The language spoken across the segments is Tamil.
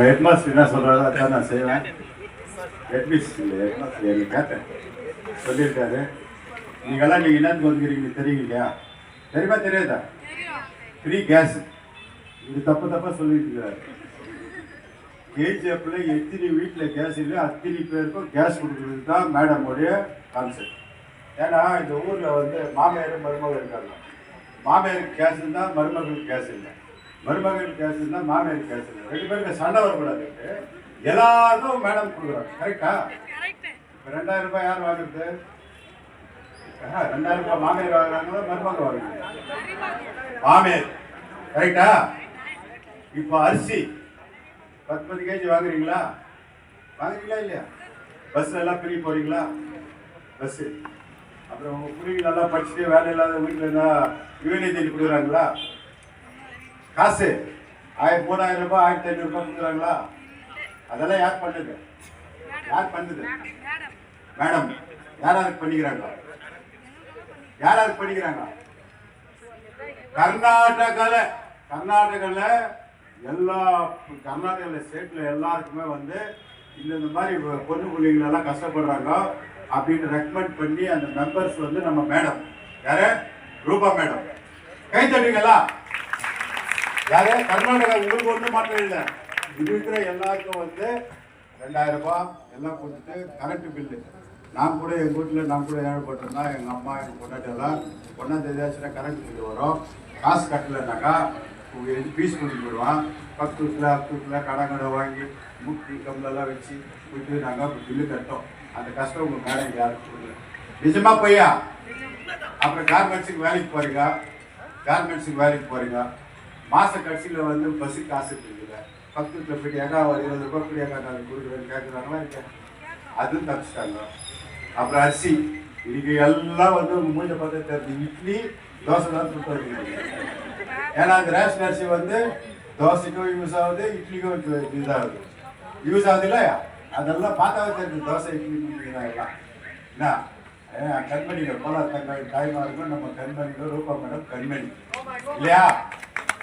நம்ம ஹெட்மாஸ்டர் என்ன சொல்கிறதா தான் நான் செய்வேன் ஹெட்மிஸ் இல்லை ஹெட்மாஸ்டர் எனக்கு கேட்டேன் சொல்லியிருக்காரு. நீங்கள்லாம் நீங்கள் என்னன்னு வந்துக்கிறீங்க தெரியும் இல்லையா தெரியுமா தெரியாதா? ஃப்ரீ கேஸ் இது தப்பு தப்பாக சொல்லிட்டு இருக்கிறாரு கேஜிஎஃப்ல எத்தனை வீட்டில் கேஸ் இல்லை அத்தனை பேருக்கும் கேஸ் கொடுக்குறது தான் மேடமுடைய கான்செப்ட் ஏன்னா இந்த ஊரில் வந்து மாமியார் மருமகள் இருக்காங்க. மாமியாருக்கு கேஸ் இருந்தால் மருமகளுக்கு கேஸ் இல்லை. மருமகன் கேஸ் இருந்தால் மாமியாருக்கு கேஸ் ரெண்டு பேருக்கு சண்டை வரக்கூடாது. எல்லாருக்கும் மேடம் கொடுக்குறாங்க. கரெக்டா இப்போ ரெண்டாயிரம் ரூபாய் யார் வாங்குறது? ரெண்டாயிரம் ரூபாய் மாமியார் வாங்குறாங்களோ மருமகள் வாங்குறாங்க மாமியார். கரெக்டா இப்போ அரிசி பத்து பத்து கேஜி வாங்குறீங்களா? வாங்குறீங்களா இல்லையா? பஸ்ல எல்லாம் பிரி போறீங்களா? பஸ்ஸு அப்புறம் உங்கள் பிள்ளைங்க நல்லா படிச்சுட்டு வேலை இல்லாத வீட்டில் இருந்தால் யூனியன் கொடுக்குறாங்களா? காசு. ஆயிரம் மூணாயிரம் ரூபாய் ஆயிரத்தி ஐநூறு ரூபாய் கொடுக்குறாங்களா? அதெல்லாம் யார் பண்ணுது? யார் பண்ணுது? மேடம் யார் யாருக்கு பண்ணிக்கிறாங்க? யார் யாருக்கு பண்ணிக்கிறாங்க? கர்நாடகால கர்நாடகால எல்லா கர்நாடகால ஸ்டேட்ல எல்லாருக்குமே வந்து இந்த இந்த மாதிரி பொண்ணு பிள்ளைங்க எல்லாம் கஷ்டப்படுறாங்க அப்படின்னு ரெக்கமெண்ட் பண்ணி அந்த மெம்பர்ஸ் வந்து நம்ம மேடம் யாரு? ரூபா மேடம் கை தட்டுங்களா யாரு? கர்நாடகா உங்களுக்கு ஒன்றும் மாற்றம் இல்லை. இது இருக்கிற எல்லாருக்கும் வந்து ரெண்டாயிரம் ரூபாய் எல்லாம் கொடுத்துட்டு கரண்ட் பில்லு நான் கூட எங்கள் வீட்டில் நான் கூட ஏழப்பட்டிருந்தா எங்கள் அம்மா எங்கள் பொண்டாட்டி எல்லாம் ஒன்றாம் தேதி ஆச்சுன்னா கரண்ட் பில்லு வரும். காசு கட்டலைனாக்கா ஃபீஸ் கொடுத்து போயிடுவான். பத்து வீட்டில் பத்து வீட்டில் கடை கடை வாங்கி முட்டி கம்பெல்லாம் வச்சு போயிட்டு நாங்கள் பில்லு கட்டோம். அந்த கஷ்டம் உங்கள் மேடம் யாருக்கும் கொடுக்கல. நிஜமா பையா அப்புறம் கார்மெண்ட்ஸுக்கு வேலைக்கு போகிறீங்க கார்மெண்ட்ஸுக்கு வேலைக்கு போகிறீங்க மாச கடைசியில் வந்து பஸ்ஸு காசு இருக்குல்ல பக்கத்தில் போயிட்டு ஏக்கா ஒரு இருபது ரூபாய் கூட ஏக்கா நான் கொடுக்குறேன்னு கேட்குறாங்களா இருக்கேன் அதுவும் தப்பிச்சிட்டாங்க. அப்புறம் அரிசி இன்னைக்கு எல்லாம் வந்து மூஞ்ச பார்த்து தெரிஞ்சு. இட்லி தோசை தான் சுட்டு ஏன்னா அந்த ரேஷன் அரிசி வந்து தோசைக்கும் யூஸ் ஆகுது இட்லிக்கும் யூஸ் ஆகுது யூஸ் ஆகுது இல்லையா? அதெல்லாம் பார்த்தாவே தெரிஞ்சு தோசை இட்லி தான் எல்லாம். என்ன? கண்மணிகள் போல தங்கள் தாய்மார்கள் நம்ம கண்மணிகள் ரூபா மேடம் கண்மணி. இல்லையா?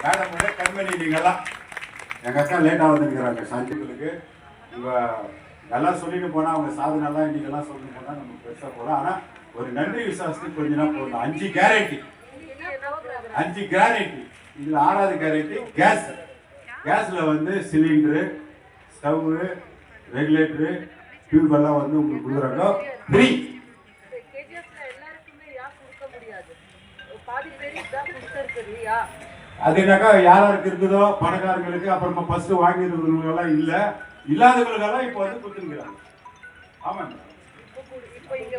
மேடம் விட கண்மணி நீங்கள்லாம் எங்கள் அக்கா லேட்டாக வந்துருக்கிறாங்க. சந்திப்புகளுக்கு உங்க நல்லா சொல்லிட்டு போனால் அவங்க சாதனைலாம் இன்றைக்கெல்லாம் சொல்லிட்டு போனால் நம்ம பெருசாக போகலாம் ஆனால் ஒரு நன்றி விசுவாசத்துக்கு கொஞ்ச நாள் போடணும் அஞ்சு கேரண்டி. அஞ்சு கேரண்டி. இதில் ஆறாவது கேரண்டி கேஸ். கேஸில் வந்து சிலிண்டரு ஸ்டவ்வு ரெகுலேட்டரு டியூப் எல்லாம் வந்து உங்களுக்கு கொடுக்குறாங்க. ஃப்ரீ பாதி பேருக்கு தான் கொடுத்துருக்கு இல்லையா அதுனாக்கா யார் யாருக்கு இருக்குதோ பணக்காரங்களுக்கு அப்புறமா வாங்கியிருக்கிறவங்க எல்லாம் இல்ல. இல்லாதவங்களுக்கெல்லாம் இப்போ வந்து கொடுத்துருக்குறாங்க. ஆமாங்க. இங்க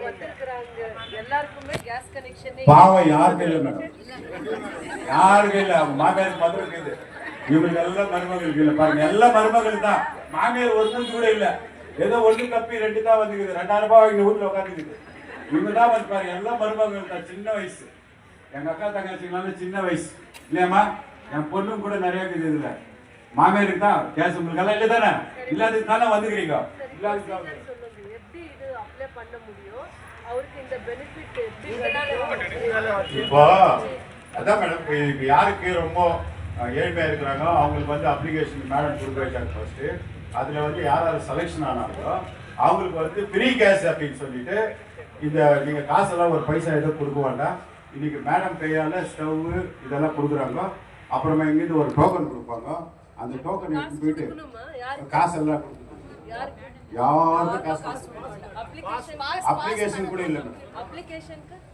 கனெக்ஷனே பாவம் யாருக்கு இல்லை மேடம்? யாருக்கு இல்லை? மாமியாருக்கு மாத்திரம் இருக்குது. இவங்களுக்கு எல்லாம் மருமகளுக்கு இல்லை பாருங்க எல்லாம் மருமகள் தான். மாமியார் ஒருத்தருக்கு கூட இல்லை. ஏதோ ஒண்ணு தப்பி ரெண்டு தான் வந்துக்குது. ரெண்டாயிரம் ரூபாய் எங்க வீட்டுல உட்காந்துக்குது இவங்க தான் வந்து பாருங்க எல்லாம் மருமகள் தான். சின்ன வயசு. எங்க அக்கா தங்கச்சிங்களால சின்ன வயசு. இல்லையாம்மா? என் பொண்ணும் கூட நிறைய இருக்குது இதுல. மாமியாருக்கு தான் கேஸ் உங்களுக்கு எல்லாம் இல்லை தானே இல்லாததுக்கு தானே வந்துக்கிறீங்க இல்லாததுக்கு தான் வந்து- சொல்லுங்க எப்படி இது அப்ளை பண்ண முடியும்? அவருக்கு இந்த பெனிஃபிட் எப்படி இப்போ அதான் மேடம் இப்போ யாருக்கு ரொம்ப அஹ், ஏழ்மையா இருக்கிறாங்க அவங்களுக்கு வந்து அப்ளிகேஷன் மேடம் கொடுக்க வச்சாங்க ஃபர்ஸ்ட் அதுல வந்து யார் யார் செலெக்ஷன் ஆனாங்களோ அவங்களுக்கு வந்து ஃப்ரீ கேஸ் அப்படின்னு சொல்லிட்டு இந்த நீங்க காசெல்லாம் ஒரு பைசா எதுவும் கொடுக்க வேண்டாம். இன்னைக்கு மேடம் கையால ஸ்டவ் இதெல்லாம் கொடுக்குறாங்க. அப்புறமா இங்கிருந்து ஒரு டோக்கன் கொடுப்பாங்க. அந்த டோக்கன் எடுத்து போயிட்டு காசெல்லாம் கொடுக்கணும். யாருக்கு? யாருக்கும் காசு அப்ளிகேஷன் கூட இல்லை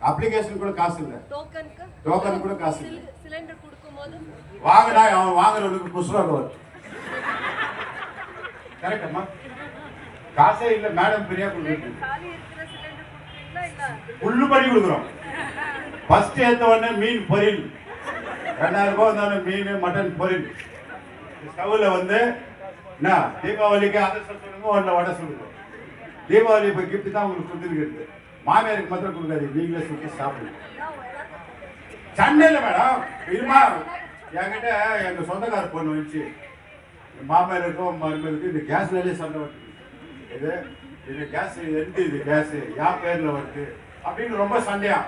அப்ளிகேஷன் கூட காசு இல்லை. டோக்கனுக்கு டோக்கன் கூட காசு இல்லை. சிலிண்டர் கொடுக்கும்போது? வாங்கினா அவன் வாங்குறவனுக்கு புஸ்தகம் வரும். கரெக்டம்மா காசே இல்லை மேடம் பிரியா கொடுக்குறது காலி இருக்கிற சிலிண்டர் கொடுக்குறீங்களா இல்ல? புல்லு பண்ணி கொடுக்குறோம். ஃபர்ஸ்ட் எடுத்த உடனே மீன் பொரியல். ரெண்டாயிரம் ரூபாய் வந்தாலும் மீன் மட்டன் பொரியல். ஸ்டவ்ல வந்து என்ன தீபாவளிக்கு அதை சொல்லுங்க ஒன்றில் வடை சொல்லுங்க. தீபாவளி இப்போ கிஃப்ட் தான் உங்களுக்கு கொடுத்துருக்கிறது. மாமியாருக்கு மாத்திரம் கொடுக்காது நீங்களே சுட்டு சாப்பிடுங்க. சென்னையில் மேடம் இருமா என்கிட்ட எங்கள் சொந்தக்கார பொண்ணு வந்துச்சு. மாமியாருக்கும் மருமகளுக்கு இந்த கேஸ்லேயே சண்டை வருது. இது இது கேஸ் எந்த இது கேஸ் யார் பேரில் வருது? அப்படின்னு ரொம்ப சண்டையா.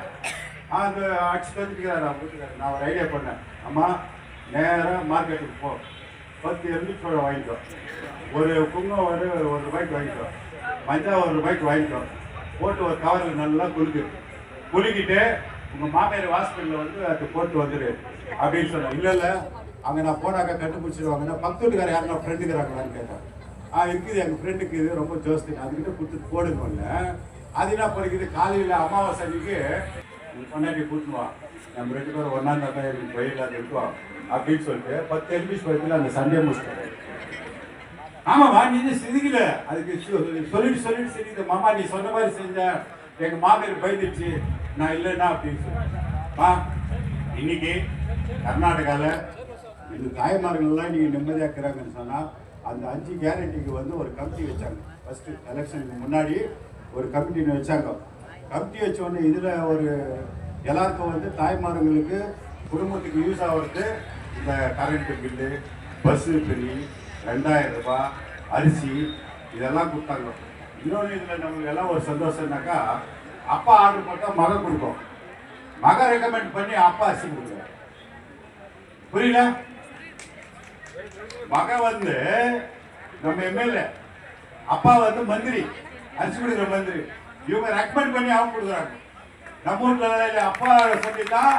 ஆ, அந்த அடிச்சு தந்துக்கிறாரு அவங்க வீட்டுக்காரர். நான் ஒரு ஐடியா பண்ணேன். அம்மா நேராக மார்க்கெட்டுக்கு போ. பத்து எலுமிச்சு பழம் வாங்கிக்கோ. ஒரு குங்குமம் ஒரு ஒரு ரூபாய்க்கு வாங்கிக்கோ. மஞ்சள் ஒரு ரூபாய்க்கு வாங்கிக்கோ. போட்டு ஒரு கவரில் நல்லா குளிக்கு குளிக்கிட்டு உங்கள் மாமியார் ஹாஸ்பிட்டலில் வந்து அது போட்டு வந்துடு அப்படின்னு சொன்னேன். இல்லை இல்லை. அங்கே நான் போனாக்கா கண்டுபிடிச்சிருவாங்கன்னா பக்கத்து வீட்டுக்கார யாருன்னா ஃப்ரெண்டுக்கிறாங்களான்னு கேட்டேன். ஆ இருக்குது. எங்கள் ஃப்ரெண்டுக்கு இது ரொம்ப ஜோஸ்தி. அதுக்கிட்ட கொடுத்து போடுங்க அது என்ன படிக்குது காலையில் அமாவாசை அன்னைக்கு உன் பொண்டாட்டி கூட்டுவா நம்ம ரெண்டு பேரும் ஒன்றா தான் எனக்கு வெயில் அது இருக்கும் அப்படின்னு சொல்லிட்டு பத்து எல்பிஸ் வயதில் அந்த சண்டே முடிச்சிட்டாரு. ஆமாம்மா நீ இது சிரிக்கல. அதுக்கு சொல்லிட்டு சொல்லிட்டு சிரிக்குது. மாமா நீ சொன்ன மாதிரி செஞ்ச எங்கள் மாமியார் பயந்துச்சு நான் இல்லைன்னா அப்படின்னு சொல்லிமா இன்னைக்கு கர்நாடகாவில் இந்த தாய்மார்கள்லாம் நீங்கள் நிம்மதியாக இருக்கிறாங்கன்னு சொன்னால் அந்த அஞ்சு கேரண்டிக்கு வந்து ஒரு கமிட்டி வச்சாங்க. ஃபஸ்ட்டு எலெக்ஷனுக்கு முன்னாடி ஒரு கமிட்டின்னு வச்சாங்க. கமிட்டி வச்ச இதில் ஒரு எல்லாருக்கும் வந்து தாய்மார்களுக்கு குடும்பத்துக்கு யூஸ் ஆகிறது இந்த கரண்ட்டு பில்லு பஸ்ஸு ஃப்ரீ ரெண்டாயிரம் ரூபாய் அரிசி இதெல்லாம் கொடுத்தாங்க. இன்னொன்று இதில் நம்மளுக்கு எல்லாம் ஒரு சந்தோஷம்னாக்கா அப்பா ஆர்டர் பண்ணால் மகன் கொடுக்கும். மகன் ரெக்கமெண்ட் பண்ணி அப்பா அரிசி கொடுக்குறாரு. புரியல மகன் வந்து நம்ம எம்எல்ஏ அப்பா வந்து மந்திரி அரிசி கொடுக்குற மந்திரி. இவங்க ரெக்கமெண்ட் பண்ணி அவங்க கொடுக்குறாங்க. நம்ம வீட்டில் அப்பா சொல்லிதான்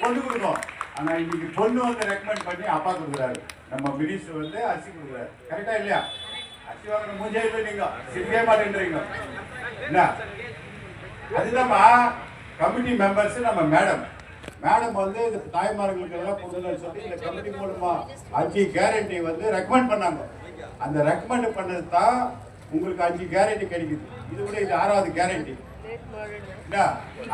பொண்ணு கொடுக்கும். ஆனா இன்னைக்கு பொண்ணு வந்து ரெக்கமெண்ட் பண்ணி அப்பா கொடுக்குறாரு. நம்ம மினிஸ்டர் வந்து அரிசி கொடுக்குறாரு. கரெக்டா இல்லையா? அரிசி வாங்குற மூஞ்சே இல்லை நீங்க? சிரிக்கவே மாட்டேன்றீங்க. என்ன? அதுதான்ப்பா கமிட்டி மெம்பர்ஸ் நம்ம மேடம் மேடம் வந்து இந்த தாய்மார்களுக்கு எல்லாம் கொடுக்கணும்னு சொல்லி இந்த கமிட்டி மூலமா அஞ்சு கேரண்டி வந்து ரெக்கமெண்ட் பண்ணாங்க. அந்த ரெக்கமெண்ட் பண்ணது தான் உங்களுக்கு அஞ்சு கேரண்டி கிடைக்குது. இது கூட இது ஆறாவது கேரண்டி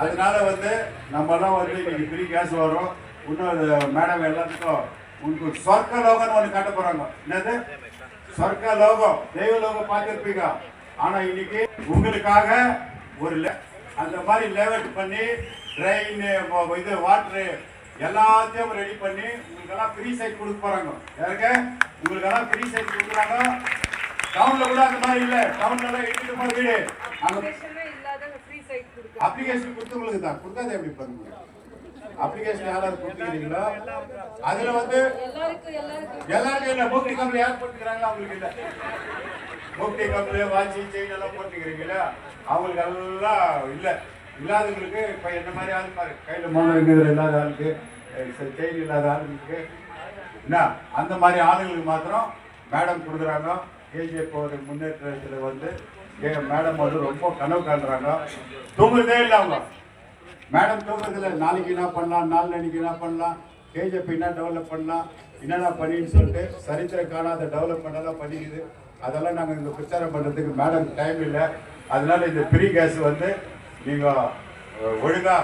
அதனால வந்து நம்மலாம் வந்து இன்னைக்கு ஃப்ரீ கேஸ் வரும் இன்னொரு மேடம் எல்லாத்துக்கும் உங்களுக்கு சொர்க்க லோகம்னு ஒன்று காட்ட போறாங்க. என்னது? சொர்க்க லோகம் தெய்வ லோகம் பார்த்துருப்பீங்க. ஆனா இன்னைக்கு உங்களுக்காக ஒரு அந்த மாதிரி லேவட் பண்ணி ட்ரெயின் இது வாட்ரு எல்லாத்தையும் ரெடி பண்ணி உங்களுக்கெல்லாம் ஃப்ரீ சைட் கொடுக்க போறாங்க. யாருக்கு? உங்களுக்கெல்லாம் ஃப்ரீ சைட் கொடுக்குறாங்க. டவுன்ல கூட அந்த மாதிரி இல்ல. டவுன்ல எல்லாம் எட்டு போய் வீடு. அப்ளிகேஷனே கொடுத்தவங்களுக்கு தான் கொடுக்காத எப்படி பண்ண முடியும் அப்ளிகேஷன் யாராவது கொடுத்துக்கிறீங்களோ? அதுல வந்து எல்லாருக்கும் இல்ல. மூக்டி கம்பெனி யார் போட்டுக்கிறாங்களோ அவங்களுக்கு இல்ல. மூக்டி கம்பெனி வாட்சி செயின் எல்லாம் போட்டுக்கிறீங்களா? அவங்களுக்கு எல்லாம் இல்ல. இல்லாதவங்களுக்கு இப்ப என்ன மாதிரி ஆள் பாரு. கையில மோதிரம் இல்லாத ஆளுக்கு செயின் இல்லாத ஆளுங்களுக்கு. என்ன? அந்த மாதிரி ஆளுங்களுக்கு மாத்திரம் மேடம் கொடுக்குறாங்க. கேஜிஎஃப் முன்னேற்றத்தில் வந்து எங்க மேடம் வந்து ரொம்ப கனவு காண்றாங்க. தூங்குறதே இல்லை அவங்க. மேடம் தூங்குறதுல நாளைக்கு என்ன பண்ணலாம்? நாளைக்கு என்ன பண்ணலாம்? கேஜிஎஃப் என்ன டெவலப் பண்ணலாம்? என்னென்ன பண்ணின்னு சொல்லிட்டு சரித்திர காணாத டெவலப்மெண்ட் எல்லாம் பண்ணிக்குது. அதெல்லாம் நாங்கள் இங்கே பிரச்சாரம் பண்ணுறதுக்கு மேடம் டைம் இல்லை. அதனால இந்த ஃப்ரீ கேஸ் வந்து நீங்கள் ஒழுங்காக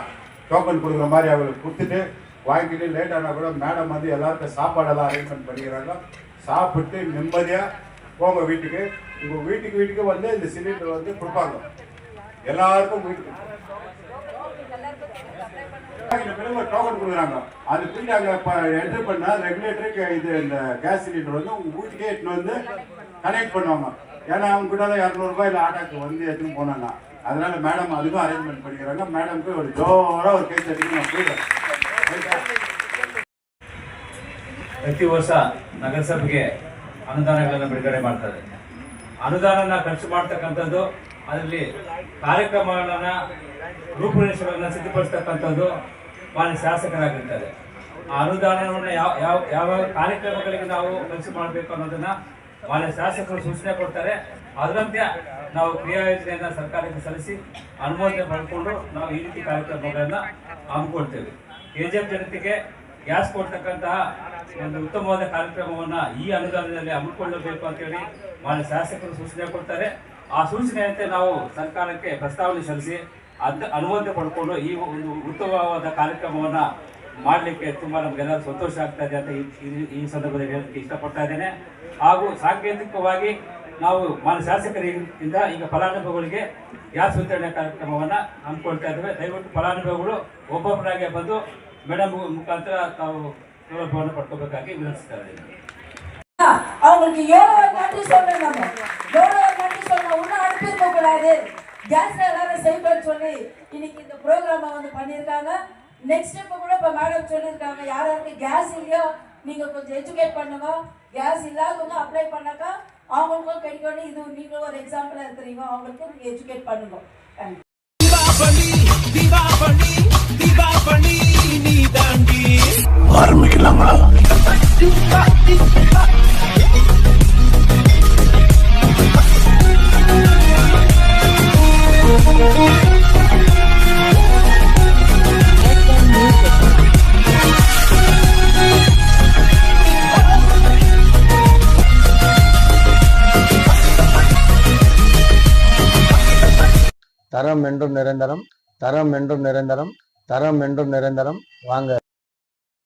டோக்கன் கொடுக்குற மாதிரி அவங்களுக்கு கொடுத்துட்டு வாங்கிட்டு லேட் ஆனால் கூட மேடம் வந்து எல்லாருக்கும் சாப்பாடெல்லாம் அரேஞ்ச்மெண்ட் பண்ணிக்கிறாங்க. சாப்பிட்டு நிம்மதியாக போங்க வீட்டுக்கு உங்கள் வீட்டுக்கு வீட்டுக்கு வந்து இந்த சிலிண்டர் வந்து கொடுப்பாங்க எல்லாருக்கும் வீட்டுக்கு இந்த பிறகு ஒரு டோக்கன் கொடுக்குறாங்க அது போய் நாங்கள் என்டர் பண்ணா ரெகுலேட்டருக்கு இது இந்த கேஸ் சிலிண்டர் வந்து உங்கள் வீட்டுக்கே எடுத்துன்னு வந்து கனெக்ட் பண்ணுவாங்க ஏன்னா அவங்க கிட்ட இரநூறுபா இல்லை ஆட்டோக்கு வந்து எடுத்துன்னு போனாங்க அதனால மேடம் அதுக்கும் அரேஞ்ச்மெண்ட் பண்ணிக்கிறாங்க மேடம்க்கு ஒரு ஜோராக ஒரு கேஸ் எடுத்து நான் போயிடுறேன் ரைட்டா? ಪ್ರತಿ ವರ್ಷ ನಗರಸಭೆಗೆ ಅನುದಾನಗಳನ್ನು ಬಿಡುಗಡೆ ಮಾಡ್ತಾರೆ ಅನುದಾನನ ಖರ್ಚು ಮಾಡ್ತಕ್ಕಂಥದ್ದು, ಅದರಲ್ಲಿ ಕಾರ್ಯಕ್ರಮಗಳನ್ನು ರೂಪುರೇಷೆಗಳನ್ನ ಸಿದ್ಧಪಡಿಸ್ತಕ್ಕಂಥದ್ದು ಮಾನ್ಯ ಶಾಸಕರಾಗಿರ್ತಾರೆ. ಆ ಅನುದಾನವನ್ನು ಯಾವ ಯಾವ ಯಾವ ಕಾರ್ಯಕ್ರಮಗಳಿಗೆ ನಾವು ಖರ್ಚು ಮಾಡಬೇಕು ಅನ್ನೋದನ್ನ ಮಾನ್ಯ ಶಾಸಕರು ಸೂಚನೆ ಕೊಡ್ತಾರೆ. ಅದರಂತೆ ನಾವು ಕ್ರಿಯಾ ಯೋಜನೆಯನ್ನ ಸರ್ಕಾರಕ್ಕೆ ಸಲ್ಲಿಸಿ ಅನುಮೋದನೆ ಪಡ್ಕೊಂಡು ನಾವು ಈ ರೀತಿ ಕಾರ್ಯಕ್ರಮಗಳನ್ನು ಹಮ್ಮಿಕೊಳ್ತೇವೆ. ಕೆಜಿಎಫ್ ಜನತೆಗೆ ಗ್ಯಾಸ್ ಕೊಡ್ತಕ್ಕಂತಹ ಒಂದು ಉತ್ತಮವಾದ ಕಾರ್ಯಕ್ರಮವನ್ನ ಈ ಅನುದಾನದಲ್ಲಿ ಹಮ್ಮಿಕೊಳ್ಳಬೇಕು ಅಂತೇಳಿ ಮಾನ್ಯ ಶಾಸಕರು ಸೂಚನೆ ಕೊಡ್ತಾರೆ. ಆ ಸೂಚನೆಯಂತೆ ನಾವು ಸರ್ಕಾರಕ್ಕೆ ಪ್ರಸ್ತಾವನೆ ಸಲ್ಲಿಸಿ ಅದ್ ಅನುಮೋದನೆ ಪಡ್ಕೊಂಡು ಈ ಒಂದು ಉತ್ತಮವಾದ ಕಾರ್ಯಕ್ರಮವನ್ನ ಮಾಡಲಿಕ್ಕೆ ತುಂಬ ನಮಗೆಲ್ಲ ಸಂತೋಷ ಆಗ್ತಾ ಇದೆ ಅಂತ ಈ- ಸಂದರ್ಭದಲ್ಲಿ ಹೇಳಲಿಕ್ಕೆ ಇಷ್ಟಪಡ್ತಾ ಇದ್ದೇನೆ. ಹಾಗೂ ಸಾಂಕೇತಿಕವಾಗಿ ನಾವು ಮಾನ್ಯ ಶಾಸಕರಿಂದ ಈಗ ಫಲಾನುಭವಿಗಳಿಗೆ ಗ್ಯಾಸ್ ವಿತರಣೆ ಕಾರ್ಯಕ್ರಮವನ್ನು ಹಮ್ಮಿಕೊಳ್ತಾ ಇದ್ದೇವೆ. ದಯವಿಟ್ಟು ಫಲಾನುಭವಿಗಳು ಒಬ್ಬೊಬ್ಬರಾಗೆ ಬಂದು ಮೇಡಮ್ ಮುಖಾಂತರ ತಾವು ಸೌಲಭ್ಯವನ್ನು ಪಡ್ಕೋಬೇಕಾಗಿ ವಿನಂತಿಸ್ತಾ ಇದ್ದೀನಿ அவங்களுக்கு எவ்வளவு நன்றி சொல்றேன் நம்ம எவ்வளவு நன்றி சொல்லணும் இன்னும் அனுப்பியிருக்க கூடாது கேஸ் எல்லாரும் செய்வேன்னு சொல்லி இன்னைக்கு இந்த ப்ரோக்ராமை வந்து பண்ணியிருக்காங்க நெக்ஸ்ட் ஸ்டெப் கூட இப்போ மேடம் சொல்லியிருக்காங்க யார் யாருக்கு கேஸ் இல்லையோ நீங்கள் கொஞ்சம் எஜுகேட் பண்ணுங்க கேஸ் இல்லாதவங்க அப்ளை பண்ணாக்கா அவங்களுக்கும் கிடைக்கணும் இது நீங்களும் ஒரு எக்ஸாம்பிளாக இருக்கிறீங்க அவங்களுக்கும் நீங்கள் எஜுகேட் பண்ணுங்க தேங்க்யூ தீபாவளி தீபாவளி தீபாவளி தாண்டி தாண்டி தரம் என்றும் நிரந்தரம் தரம் என்றும் நிரந்தரம் தரம் என்றும் நிரந்தரம். வாங்க.